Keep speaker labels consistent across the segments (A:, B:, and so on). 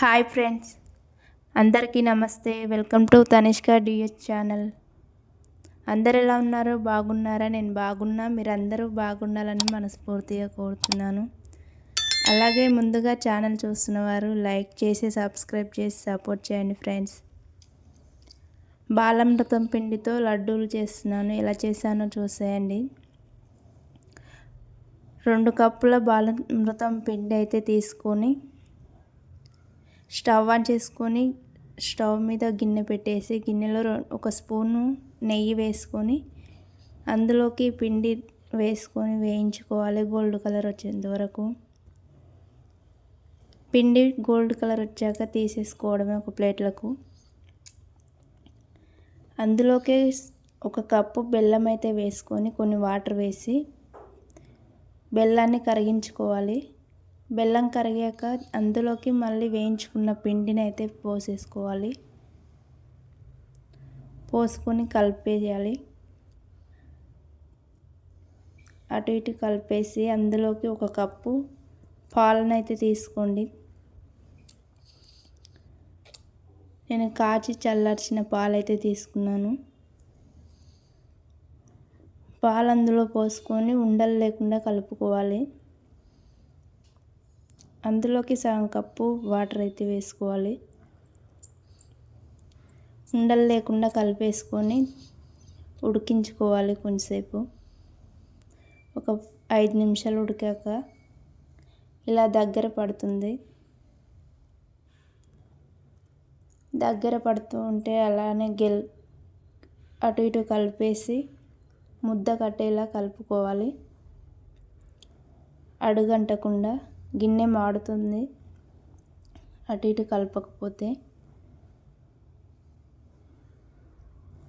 A: Hi friends. అందరికీ నమస్తే. Welcome to Tanishka DS channel. అందరు ఎలా ఉన్నారో? బాగున్నారా? నేను బాగున్నా. మీరందరూ బాగుండాలని మనస్ఫూర్తిగా కోరుతున్నాను. అలాగే ముందుగా ఛానల్ చూస్తున్నవారు లైక్ చేసి సబ్స్క్రైబ్ చేసి సపోర్ట్ చేయండి ఫ్రెండ్స్. బాలమృతం పిండితో లడ్డూలు చేస్తున్నాను. ఎలా చేశానో చూసేయండి. రెండు కప్పుల బాలమృతం పిండి అయితే తీసుకొని స్టవ్ ఆన్ చేసుకొని స్టవ్ మీద గిన్నె పెట్టేసి గిన్నెలో ఒక స్పూను నెయ్యి వేసుకొని అందులోకి పిండి వేసుకొని వేయించుకోవాలి. గోల్డ్ కలర్ వచ్చేంత వరకు. పిండి గోల్డ్ కలర్ వచ్చాక తీసేసుకోవడమే ఒక ప్లేట్లకు. అందులోకి ఒక కప్పు బెల్లం అయితే వేసుకొని కొన్ని వాటర్ వేసి బెల్లాన్ని కరిగించుకోవాలి. బెల్లం కరిగాక అందులోకి మళ్ళీ వేయించుకున్న పిండిని అయితే పోసేసుకోవాలి. పోసుకొని కలిపేయాలి. అటు ఇటు కలిపేసి అందులోకి ఒక కప్పు పాలను అయితే తీసుకోండి. నేను కాచి చల్లార్చిన పాలైతే తీసుకున్నాను. పాలు అందులో పోసుకొని ఉండలు లేకుండా కలుపుకోవాలి. అందులోకి సగం కప్పు వాటర్ అయితే వేసుకోవాలి. ఉండలు లేకుండా కలిపేసుకొని ఉడికించుకోవాలి కొంచెంసేపు. ఒక ఐదు నిమిషాలు ఉడికాక ఇలా దగ్గర పడుతుంది. దగ్గర పడుతూ ఉంటే అలానే గెల్ అటు ఇటు కలిపేసి ముద్ద కట్టేలా కలుపుకోవాలి. అడుగంటకుండా గిన్నె మాడుతుంది. అటు ఇటు కలపకపోతే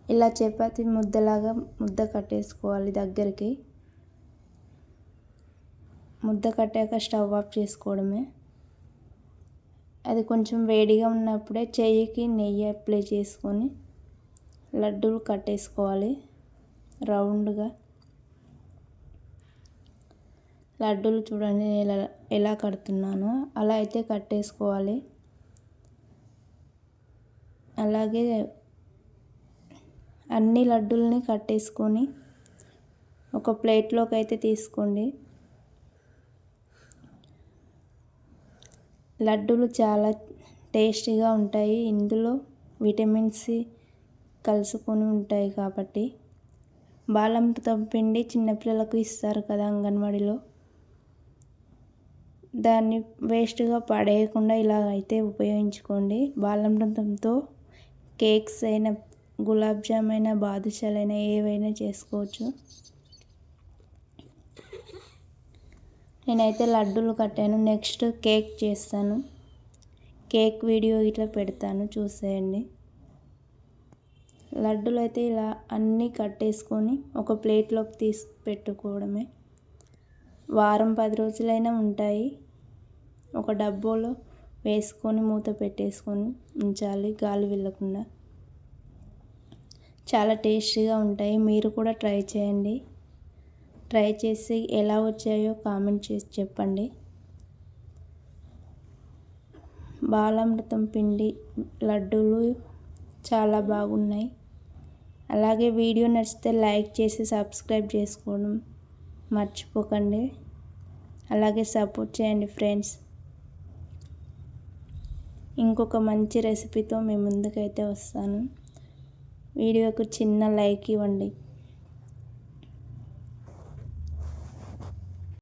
A: ఇలా చపాతి ముద్దలాగా ముద్ద కట్టేసుకోవాలి దగ్గరికి. ముద్ద కట్టాక స్టవ్ ఆఫ్ చేసుకోవడమే. అది కొంచెం వేడిగా ఉన్నప్పుడే చెయ్యికి నెయ్యి అప్లై చేసుకొని లడ్డూలు కట్టేసుకోవాలి రౌండ్గా. లడ్డూలు చూడండి నేను ఎలా ఎలా కడుతున్నానో. అలా అయితే కట్టేసుకోవాలి. అలాగే అన్ని లడ్డూల్ని కట్టేసుకొని ఒక ప్లేట్లోకి అయితే తీసుకోండి. లడ్డూలు చాలా టేస్టీగా ఉంటాయి. ఇందులో విటమిన్ సి కలుసుకొని ఉంటాయి కాబట్టి. బాలమృతం పిండి చిన్నపిల్లలకు ఇస్తారు కదా అంగన్వాడీలో. దాన్ని వేస్ట్గా పడేయకుండా ఇలా అయితే ఉపయోగించుకోండి. బాలమృతంతో కేక్స్ అయినా గులాబ్ జామ్ అయినా బాదుషాలైనా ఏవైనా చేసుకోవచ్చు. నేనైతే లడ్డూలు కట్టాను. నెక్స్ట్ కేక్ చేస్తాను. కేక్ వీడియో ఇట్లా పెడతాను. చూసేయండి. లడ్డూలు అయితే ఇలా అన్నీ కట్టేసుకొని ఒక ప్లేట్లోకి తీసి పెట్టుకోవడమే. వారం పది రోజులైనా ఉంటాయి. ఒక డబ్బాలో వేసుకొని మూత పెట్టేసుకొని ఉంచాలి. గాలి వెళ్ళకుండా. చాలా టేస్టీగా ఉంటాయి. మీరు కూడా ట్రై చేయండి. ట్రై చేసి ఎలా వచ్చాయో కామెంట్ చేసి చెప్పండి. బాలామృతం పిండి లడ్డూలు చాలా బాగున్నాయి. అలాగే వీడియో నచ్చితే లైక్ చేసి సబ్స్క్రైబ్ చేసుకోవడం మర్చిపోకండి. అలాగే సపోర్ట్ చేయండి ఫ్రెండ్స్. ఇంకొక మంచి రెసిపీతో మీ ముందుకైతే వస్తాను. వీడియోకు చిన్న లైక్ ఇవ్వండి.